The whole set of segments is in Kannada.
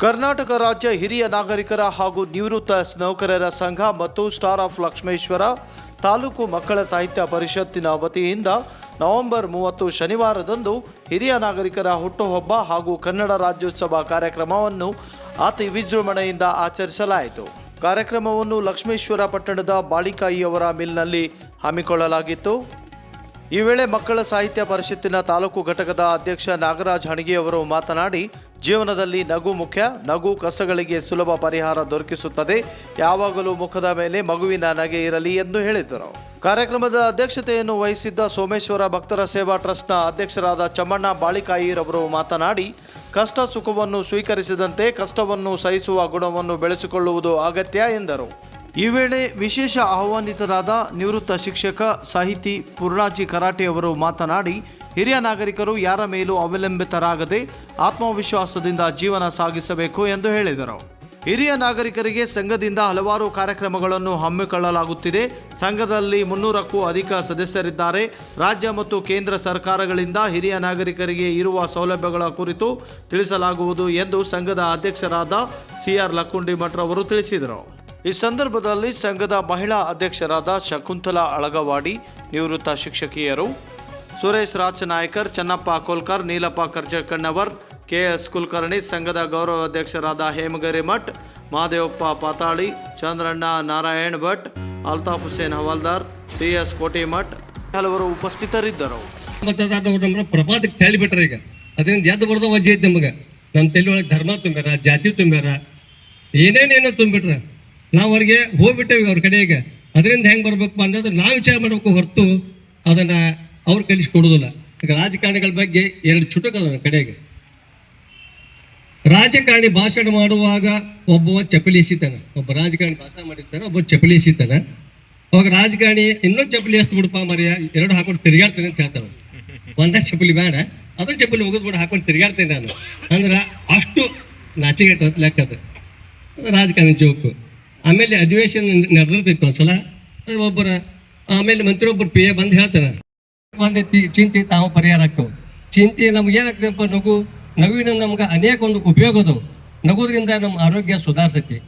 ಕರ್ನಾಟಕ ರಾಜ್ಯ ಹಿರಿಯ ನಾಗರಿಕರ ಹಾಗೂ ನಿವೃತ್ತ ನೌಕರರ ಸಂಘ ಮತ್ತು ಸ್ಟಾರ್ ಆಫ್ ಲಕ್ಷ್ಮೇಶ್ವರ ತಾಲೂಕು ಮಕ್ಕಳ ಸಾಹಿತ್ಯ ಪರಿಷತ್ತಿನ ವತಿಯಿಂದ ನವೆಂಬರ್ ಮೂವತ್ತು ಶನಿವಾರದಂದು ಹಿರಿಯ ನಾಗರಿಕರ ಹುಟ್ಟುಹಬ್ಬ ಹಾಗೂ ಕನ್ನಡ ರಾಜ್ಯೋತ್ಸವ ಕಾರ್ಯಕ್ರಮವನ್ನು ಅತಿ ವಿಜೃಂಭಣೆಯಿಂದ ಆಚರಿಸಲಾಯಿತು. ಕಾರ್ಯಕ್ರಮವನ್ನು ಲಕ್ಷ್ಮೇಶ್ವರ ಪಟ್ಟಣದ ಬಾಳಿಕಾಯಿಯವರ ಮಿಲ್ನಲ್ಲಿ ಹಮ್ಮಿಕೊಳ್ಳಲಾಗಿತ್ತು. ಈ ವೇಳೆ ಮಕ್ಕಳ ಸಾಹಿತ್ಯ ಪರಿಷತ್ತಿನ ತಾಲೂಕು ಘಟಕದ ಅಧ್ಯಕ್ಷ ನಾಗರಾಜ್ ಹಣಗಿಯವರು ಮಾತನಾಡಿ ಜೀವನದಲ್ಲಿ ನಗು ಮುಖ್ಯ. ನಗು ಕಷ್ಟಗಳಿಗೆ ಸುಲಭ ಪರಿಹಾರ ದೊರಕಿಸುತ್ತದೆ. ಯಾವಾಗಲೂ ಮುಖದ ಮೇಲೆ ಮಗುವಿನ ನಗೆ ಇರಲಿ ಎಂದು ಹೇಳಿದರು. ಕಾರ್ಯಕ್ರಮದ ಅಧ್ಯಕ್ಷತೆಯನ್ನು ವಹಿಸಿದ್ದ ಸೋಮೇಶ್ವರ ಭಕ್ತರ ಸೇವಾ ಟ್ರಸ್ಟ್ನ ಅಧ್ಯಕ್ಷರಾದ ಚಮ್ಮಣ್ಣ ಬಾಳಿಕಾಯಿರವರು ಮಾತನಾಡಿ, ಕಷ್ಟ ಸುಖವನ್ನು ಸ್ವೀಕರಿಸಿದಂತೆ ಕಷ್ಟವನ್ನು ಸಹಿಸುವ ಗುಣವನ್ನು ಬೆಳೆಸಿಕೊಳ್ಳುವುದು ಅಗತ್ಯ ಎಂದರು. ಈ ವೇಳೆ ವಿಶೇಷ ಆಹ್ವಾನಿತರಾದ ನಿವೃತ್ತ ಶಿಕ್ಷಕ ಸಾಹಿತಿ ಪೂರ್ಣಾಜಿ ಕರಾಟೆ ಅವರು ಮಾತನಾಡಿ, ಹಿರಿಯ ನಾಗರಿಕರು ಯಾರ ಮೇಲೂ ಅವಲಂಬಿತರಾಗದೆ ಆತ್ಮವಿಶ್ವಾಸದಿಂದ ಜೀವನ ಸಾಗಿಸಬೇಕು ಎಂದು ಹೇಳಿದರು. ಹಿರಿಯ ನಾಗರಿಕರಿಗೆ ಸಂಘದಿಂದ ಹಲವಾರು ಕಾರ್ಯಕ್ರಮಗಳನ್ನು ಹಮ್ಮಿಕೊಳ್ಳಲಾಗುತ್ತಿದೆ. ಸಂಘದಲ್ಲಿ ಮುನ್ನೂರಕ್ಕೂ ಅಧಿಕ ಸದಸ್ಯರಿದ್ದಾರೆ. ರಾಜ್ಯ ಮತ್ತು ಕೇಂದ್ರ ಸರ್ಕಾರಗಳಿಂದ ಹಿರಿಯ ನಾಗರಿಕರಿಗೆ ಇರುವ ಸೌಲಭ್ಯಗಳ ಕುರಿತು ತಿಳಿಸಲಾಗುವುದು ಎಂದು ಸಂಘದ ಅಧ್ಯಕ್ಷರಾದ ಸಿಆರ್ ಲಕ್ಕುಂಡಿ ಮಠ್ರವರು ತಿಳಿಸಿದರು. ಈ ಸಂದರ್ಭದಲ್ಲಿ ಸಂಘದ ಮಹಿಳಾ ಅಧ್ಯಕ್ಷರಾದ ಶಕುಂತಲಾ ಅಳಗವಾಡಿ, ನಿವೃತ್ತ ಶಿಕ್ಷಕಿಯರು ಸುರೇಶ್ ರಾಜ್ ನಾಯ್ಕರ್ ಚನ್ನಪ್ಪ ಕೋಲ್ಕರ್, ನೀಲಪ್ಪ ಕರ್ಜಕಣ್ಣವರ್, ಕೆಎಸ್ ಕುಲಕರ್ಣಿ, ಸಂಘದ ಗೌರವ ಅಧ್ಯಕ್ಷರಾದ ಹೇಮಗರಿ ಮಠ್ ಮಹದೇವಪ್ಪ ಪಾತಾಳಿ, ಚಂದ್ರಣ್ಣ ನಾರಾಯಣ್ ಭಟ್, ಅಲ್ತಾಫ್ ಹುಸೇನ್ ಹವಾಲ್ದಾರ್, ಸಿ ಎಸ್ ಕೋಟಿಮಠ್ ಹಲವರು ಉಪಸ್ಥಿತರಿದ್ದರು. ಪ್ರಭಾತಕ್ಕೆ ತಳ್ಳಿ ಬಿಟ್ರ ಈಗ. ಅದರಿಂದ ಎದ್ದು ಬರ್ದ ವಜ್ಜೆ ಐತೆ ನಮಗೆ? ನಮ್ಮ ತಲೆ ಒಳಗೆ ಧರ್ಮ ತುಂಬ್ಯಾರ, ಜಾತಿ ತುಂಬ್ಯಾರ ಏನೇನೇನೋ ತುಂಬಿಟ್ರ ನಾವು ಅವ್ರಿಗೆ ಹೋಗ್ಬಿಟ್ಟೇವಿ ಅವ್ರ ಕಡೆಗೆ. ಅದರಿಂದ ಹೆಂಗೆ ಬರ್ಬೇಕು ಅನ್ನೋದು ನಾವು ವಿಚಾರ ಮಾಡ್ಬೇಕು ಹೊರತು ಅದನ್ನ ಅವ್ರು ಕಲಿಸ್ಕೊಡೋದಿಲ್ಲ. ರಾಜಕಾರಣಿಗಳ ಬಗ್ಗೆ ಎರಡು ಚುಟುಕು ಕಡೆಗೆ. ರಾಜಕಾರಣಿ ಭಾಷಣ ಮಾಡುವಾಗ ಒಬ್ಬ ಚಪ್ಪಲಿ ಎಸಿತಾನ ಒಬ್ಬ ರಾಜಕಾರಣಿ ಭಾಷಣ ಮಾಡಿರ್ತಾನೆ, ಒಬ್ಬ ಚಪ್ಪಲಿ ಎಸಿತಾನ ಅವಾಗ ರಾಜಕಾರಣಿ ಇನ್ನೊಂದು ಚಪ್ಪಲಿ ಎಷ್ಟು ಬಿಡಪ್ಪ ಮರಿಯ ಎರಡು ಹಾಕೊಂಡು ತಿರುಗಾಡ್ತೇನೆ ಅಂತ ಹೇಳ್ತಾನೆ ಒಂದೇ ಚಪ್ಪಲಿ ಬೇಡ, ಅದೊಂದು ಚಪ್ಪಲಿ ಮುಗಿದ್ಬಿಟ್ಟು ಹಾಕೊಂಡು ತಿರುಗಾಡ್ತೇನೆ ನಾನು. ಅಂದ್ರೆ ಅಷ್ಟು ನಾಚಿಗೆ ಲೆಕ್ಕದ ರಾಜಕಾರಣಿ ಜೋಕು. ಆಮೇಲೆ ಅಧಿವೇಶನ ನಡೆದಿರ್ತಿತ್ತು ಒಂದ್ಸಲ. ಅದು ಒಬ್ಬರ, ಆಮೇಲೆ ಮಂತ್ರಿ ಒಬ್ಬರು ಪಿ ಎ ಬಂದು ಹೇಳ್ತಾನೆ ಒಂದು ಚಿಂತೆ ತಾವು ಪರಿಹಾರ ಆಗ್ತವೆ. ಚಿಂತೆ ನಮ್ಗೆ ಏನಾಗ್ತದಪ್ಪ ನಗು, ನಗುವಿನ ನಮ್ಗೆ ಅನೇಕ ಒಂದು ಉಪಯೋಗ ಅದಾವು. ನಗುದ್ರಿಂದ ನಮ್ಮ ಆರೋಗ್ಯ ಸುಧಾರಿಸತಿ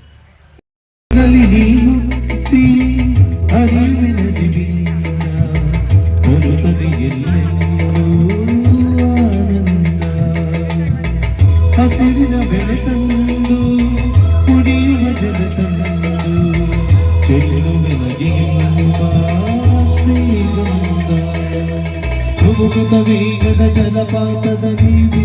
ಧುಮುಕುತ ವೇಗದ ಜಲಪಾತದ ನೀವಿದ್ದು